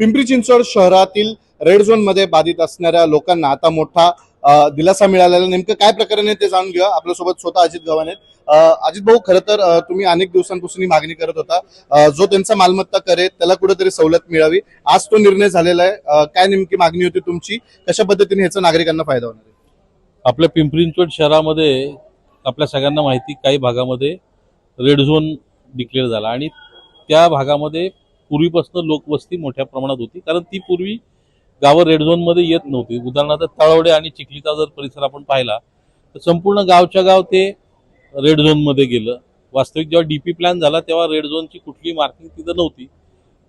पिंपरी चिंचवड शहरातील रेड झोनमध्ये बाधित असणाऱ्या लोकांना आता मोठा दिलासा मिळालेला. नेमकं काय प्रकारे आहे ते जाणून घेऊया. आपल्यासोबत स्वतः अजित गव्हाण आहेत. अजित भाऊ खरं तर तुम्ही अनेक दिवसांपासून ही मागणी करत होता. जो त्यांचा मालमत्ता करे त्याला कुठेतरी सवलत मिळावी. आज तो निर्णय झालेला आहे. काय नेमकी मागणी होती तुमची? कशा पद्धतीने ह्याचा नागरिकांना फायदा होणार आहे? आपल्या पिंपरी चिंचवड शहरामध्ये आपल्या सगळ्यांना माहिती काही भागामध्ये रेड झोन डिक्लेअर झाला. आणि त्या भागामध्ये पूर्वीपासून लोकवस्ती मोठ्या प्रमाणात होती. कारण ती पूर्वी गावं रेड झोनमध्ये येत नव्हती. उदाहरणार्थ तळवडे आणि चिखलीचा जर परिसर आपण पाहिला तर संपूर्ण गावच्या गाव ते रेड झोनमध्ये गेलं. वास्तविक जेव्हा डी पी प्लॅन झाला तेव्हा रेड झोनची कुठली मार्किंग तिथं नव्हती.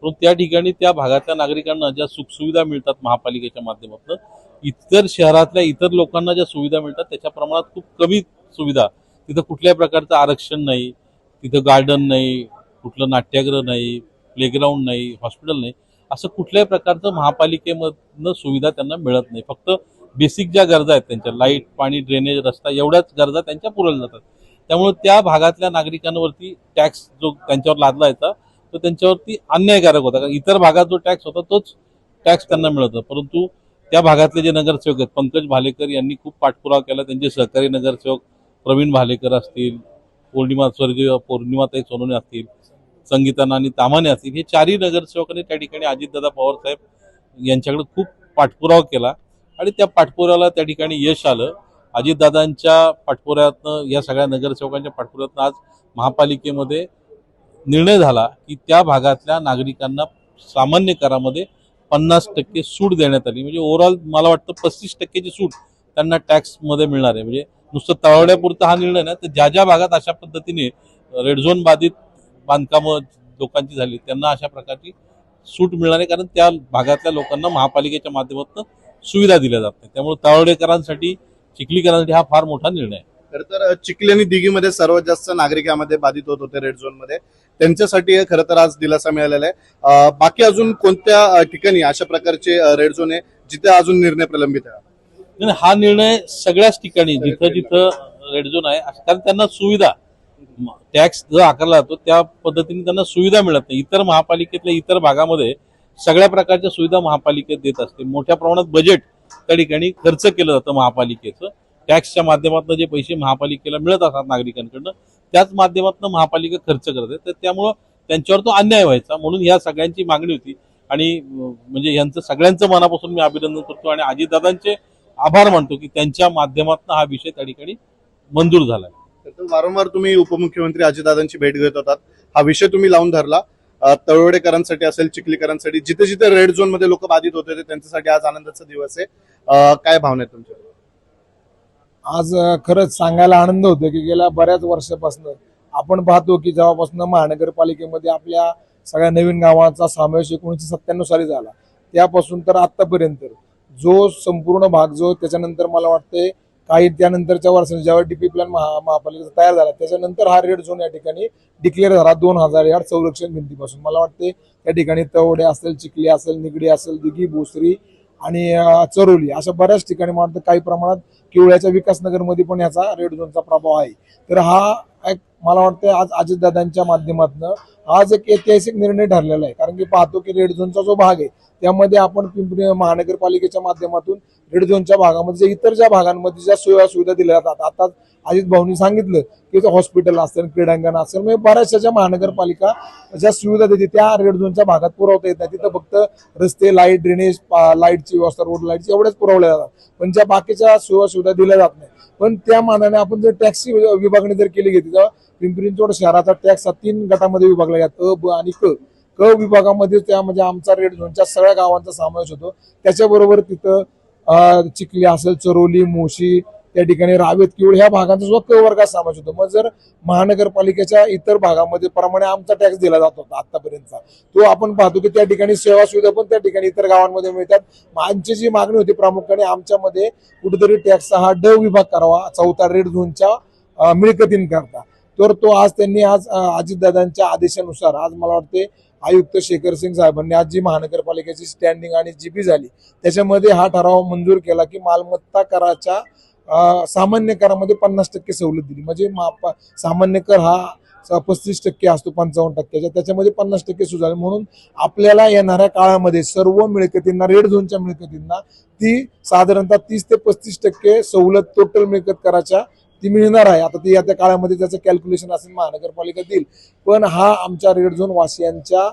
परंतु त्या ठिकाणी त्या भागातल्या नागरिकांना ज्या सुखसुविधा मिळतात महापालिकेच्या माध्यमातून इतर शहरातल्या इतर लोकांना ज्या सुविधा मिळतात त्याच्या प्रमाणात खूप कमी सुविधा. तिथं कुठल्याही प्रकारचं आरक्षण नाही तिथं गार्डन नाही कुठलं नाट्यगृह नाही प्लेग्राऊंड नाही हॉस्पिटल नाही असं कुठल्याही प्रकारचं महापालिकेमधनं सुविधा त्यांना मिळत नाही. फक्त बेसिक ज्या गरजा आहेत त्यांच्या लाइट पाणी ड्रेनेज रस्ता एवढ्याच गरजा त्यांच्या पुरवल्या जातात. त्यामुळे त्या भागातल्या नागरिकांवरती टॅक्स जो त्यांच्यावर लादला येता तो त्यांच्यावरती अन्यायकारक होता. कारण इतर भागात जो टॅक्स होता तोच टॅक्स त्यांना मिळत होता. परंतु त्या भागातले जे नगरसेवक आहेत पंकज भालेकर यांनी खूप पाठपुरावा केला. त्यांचे सहकारी नगरसेवक प्रवीण भालेकर असतील पौर्णिमा स्वर्गीय पौर्णिमाताई सोनवणे असतील संगीताना आणि तामाने असतील हे चारही नगरसेवकांनी त्या ठिकाणी अजितदादा पवार साहेब यांच्याकडे खूप पाठपुरावा केला. आणि त्या पाठपुराव्याला त्या ठिकाणी यश आलं. अजितदादांच्या पाठपुराव्यातनं या सगळ्या नगरसेवकांच्या पाठपुराव्यातनं आज महापालिकेमध्ये निर्णय झाला की त्या भागातल्या नागरिकांना सामान्य करामध्ये पन्नास टक्के सूट देण्यात आली. म्हणजे ओव्हरऑल मला वाटतं पस्तीस टक्केची सूट त्यांना टॅक्समध्ये मिळणार आहे. म्हणजे नुसतं तळवड्यापुरता हा निर्णय नाही तर ज्या ज्या भागात अशा पद्धतीने रेड झोन बाधित बांधकामं लोकांची झाली त्यांना अशा प्रकारची सूट मिळणार आहे कारण त्या भागातल्या लोकांना महापालिकेच्या माध्यमातून सुविधा दिल्या जात नाही. त्यामुळे तळवडेकरांसाठी चिखलीकरांसाठी हा फार मोठा निर्णय आहे. खरं तर चिखली आणि दिघीमध्ये सर्वात जास्त नागरिक यामध्ये बाधित होत होते रेड झोनमध्ये. त्यांच्यासाठी हे खरं तर आज दिलासा मिळालेला आहे. बाकी अजून कोणत्या ठिकाणी अशा प्रकारचे रेड झोन आहे जिथे अजून निर्णय प्रलंबित आहे? हा निर्णय सगळ्याच ठिकाणी जिथं जिथं रेड झोन आहे कारण त्यांना सुविधा टॅक्स जो आकारला जातो त्या पद्धतीने त्यांना सुविधा मिळत नाही. इतर महापालिकेतल्या इतर भागामध्ये सगळ्या प्रकारच्या सुविधा महापालिकेत देत असते. मोठ्या प्रमाणात बजेट त्या ठिकाणी खर्च केलं जातं महापालिकेचं. टॅक्सच्या माध्यमातून जे पैसे महापालिकेला मिळत असतात नागरिकांकडनं त्याच माध्यमातून महापालिका खर्च करते. तर त्यामुळं त्यांच्यावर तो अन्याय व्हायचा. म्हणून ह्या सगळ्यांची मागणी होती. आणि म्हणजे यांचं सगळ्यांचं मनापासून मी अभिनंदन करतो. आणि अजितदादांचे आभार मानतो की त्यांच्या माध्यमातून हा विषय त्या ठिकाणी मंजूर झाला. तर वारंवार तुम्ही उपमुख्यमंत्री अजितदादांची भेट घेत होतात. हा विषय तुम्ही लावून धरला. तळवडेकरांसाठी असेल चिखलीकरांसाठी जिथे जिथे रेड झोनमध्ये लोक बाधित होते ते त्यांच्यासाठी आज आनंदाचा दिवस आहे. काय भावना आहेत तुमच्या? आज खरंच सांगायला आनंद होतो की गेल्या बऱ्याच वर्षापासून आपण पाहतो की जेव्हापासून महानगरपालिकेमध्ये आपल्या सगळ्या नवीन गावांचा समावेश एकोणीसशे सत्त्याण्णव साली झाला. त्यापासून तर आतापर्यंत जो संपूर्ण भाग जो त्याच्यानंतर मला वाटते काही त्यानंतरच्या वर्षांनी ज्यावेळी डीपी प्लॅन महा महापालिकेचा तयार झाला त्याच्यानंतर हा रेड झोन या ठिकाणी डिक्लेअर झाला दोन हजार यार्ड संरक्षण भिंतीपासून. मला वाटते त्या ठिकाणी तवडे असेल चिखली असेल निगडी असेल दिघी भोसरी आणि चरोली अशा बऱ्याच ठिकाणी मला वाटतं काही प्रमाणात किवळ्याच्या विकासनगरमध्ये पण याचा रेड झोनचा प्रभाव आहे. तर हा एक मला वाटतं आज अजितदादांच्या माध्यमातून आज एक ऐतिहासिक निर्णय ठरलेला आहे. कारण की पाहतो की रेड झोनचा जो भाग आहे त्यामध्ये आपण पिंपरी महानगरपालिकेच्या माध्यमातून रेड झोनच्या भागामध्ये जे इतर ज्या भागांमध्ये ज्या सोयी सुविधा दिल्या जातात. आता अजित भाऊनी सांगितलं की ते हॉस्पिटल असेल क्रीडांगण असेल म्हणजे बऱ्याचशा ज्या महानगरपालिका ज्या सुविधा देते त्या रेड झोनच्या भागात पुरवता येत नाही. तिथं फक्त रस्ते लाइट ड्रेनेज लाईटची व्यवस्था रोड लाईटची एवढ्याच पुरवल्या जातात. पण ज्या बाकीच्या सोयी सुविधा दिल्या जात नाही. पण त्या मानाने आपण जर टॅक्सी विभागणी जर केली गेली तेव्हा पिंपरी चिंचवड शहराचा टॅक्स हा तीन गटामध्ये विभागला जातो. अ ब आणि क. क विभागामध्ये त्या म्हणजे आमचा रेड झोनच्या सगळ्या गावांचा समावेश होतो. त्याच्याबरोबर तिथं चिखली असेल चरोली मोशी त्या ठिकाणी रावेत किवळ ह्या भागांचा सुद्धा क वर्गात समावेश होतो. मग जर महानगरपालिकेच्या इतर भागामध्ये प्रमाणे आमचा टॅक्स दिला जात होता आतापर्यंतचा तो आपण पाहतो की त्या ठिकाणी सेवा सुविधा पण त्या ठिकाणी इतर गावांमध्ये मिळतात. आमची जी मागणी होती प्रामुख्याने आमच्यामध्ये कुठेतरी टॅक्सचा हा ड विभाग करावा चौथा रेड झोनच्या अं, मिळकतींकरता तर तो आज त्यांनी आज अजितदादांच्या आदेशानुसार आज मला वाटते आयुक्त शेखर सिंग साहेबांनी आज जी महानगरपालिकेची स्टँडिंग आणि जी पी झाली त्याच्यामध्ये हा ठराव मंजूर केला की मालमत्ता कराच्या सामान्य करामध्ये पन्नास टक्के सवलत दिली. म्हणजे मा- सामान्य कर हा पस्तीस टक्के असतो पंचावन्न टक्क्याच्या. त्याच्यामध्ये पन्नास टक्के सुधारले म्हणून आपल्याला येणाऱ्या काळामध्ये सर्व मिळकतींना रेड झोनच्या मिळकतींना ती साधारणतः तीस ते पस्तीस टक्के सवलत टोटल मिळकत कराच्या ती मिळणार आहे. आता ती आता काळामध्ये त्याचं कॅल्क्युलेशन असेल महानगरपालिका देईल. पण हा आमच्या रेड झोन वासियांच्या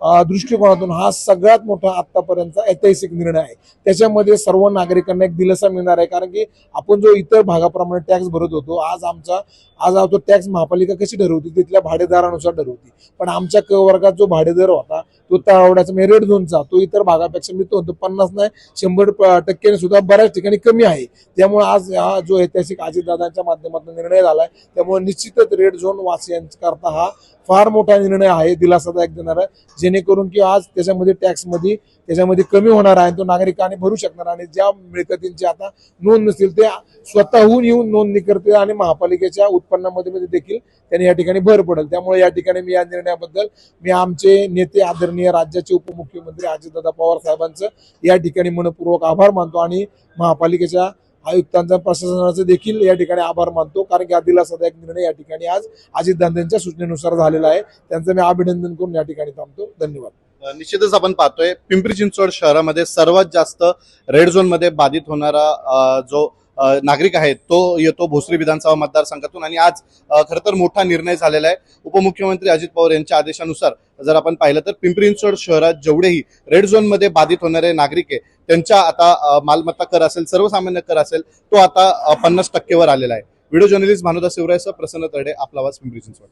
दृष्टिकोनातून हा सगळ्यात मोठा आतापर्यंतचा ऐतिहासिक निर्णय आहे. त्याच्यामध्ये सर्व नागरिकांना एक दिलासा मिळणार आहे. कारण की आपण जो इतर भागाप्रमाणे टॅक्स भरत होतो आज आमचा आज तो टॅक्स महापालिका कशी ठरवते? तिथल्या भाडेदारानुसार ठरवते. पण आमच्या क वर्गात जो भाडेदर होता तो तळावड्याचा म्हणजे रेड झोनचा तो इतर भागापेक्षा मी तो पन्नास नाही शंभर टक्क्याने सुद्धा बऱ्याच ठिकाणी कमी आहे. त्यामुळे आज हा जो ऐतिहासिक अजितदादांच्या माध्यमातून निर्णय झालाय त्यामुळे निश्चितच रेड झोन वासियांकरता हा फार मोठा निर्णय आहे दिलासादायक देणारा. जेणेकरून की आज त्याच्यामध्ये टॅक्समध्ये त्याच्यामध्ये कमी होणार आहे तो नागरिकांनी भरू शकणार आणि ज्या मिळकतींची आता नोंद नसतील ते स्वतःहून येऊन नोंदणी करतील आणि महापालिकेच्या उत्पन्नामध्ये मध्ये देखील त्यांनी या ठिकाणी भर पडेल. त्यामुळे या ठिकाणी मी या निर्णयाबद्दल मी आमचे नेते आदरणीय राज्याचे उपमुख्यमंत्री अजितदादा पवार साहेबांचं या ठिकाणी मनपूर्वक आभार मानतो आणि महापालिकेच्या आयुक्तांचा प्रशासनाचे देखील या ठिकाणी आभार मानतो कारण की हा दिलासादायक निर्णय या ठिकाणी आज अजितदादांच्या सूचनेनुसार झालेला आहे. त्यांचं मी अभिनंदन करून या ठिकाणी थांबतो. धन्यवाद. निश्चितच आपण पाहतोय पिंपरी चिंचवड शहरामध्ये सर्वात जास्त रेड झोनमध्ये बाधित होणारा जो नागरिक आहेत तो येतो भोसरी विधानसभा मतदारसंघातून आणि आज खर तर मोठा निर्णय झालेला आहे. उपमुख्यमंत्री अजित पवार यांच्या आदेशानुसार जर आपण पाहिलं तर पिंपरी चिंचवड शहरात जेवढेही रेड झोनमध्ये बाधित होणारे नागरिक आहे त्यांच्या आता मालमत्ता कर असेल सर्वसामान्य कर असेल तो आता पन्नास टक्केवर आलेला आहे. व्हिडिओ जर्नलिस्ट भानुदास शिवरायसह प्रसन्न तरडे आपला आवाज पिंपरी चिंचवड.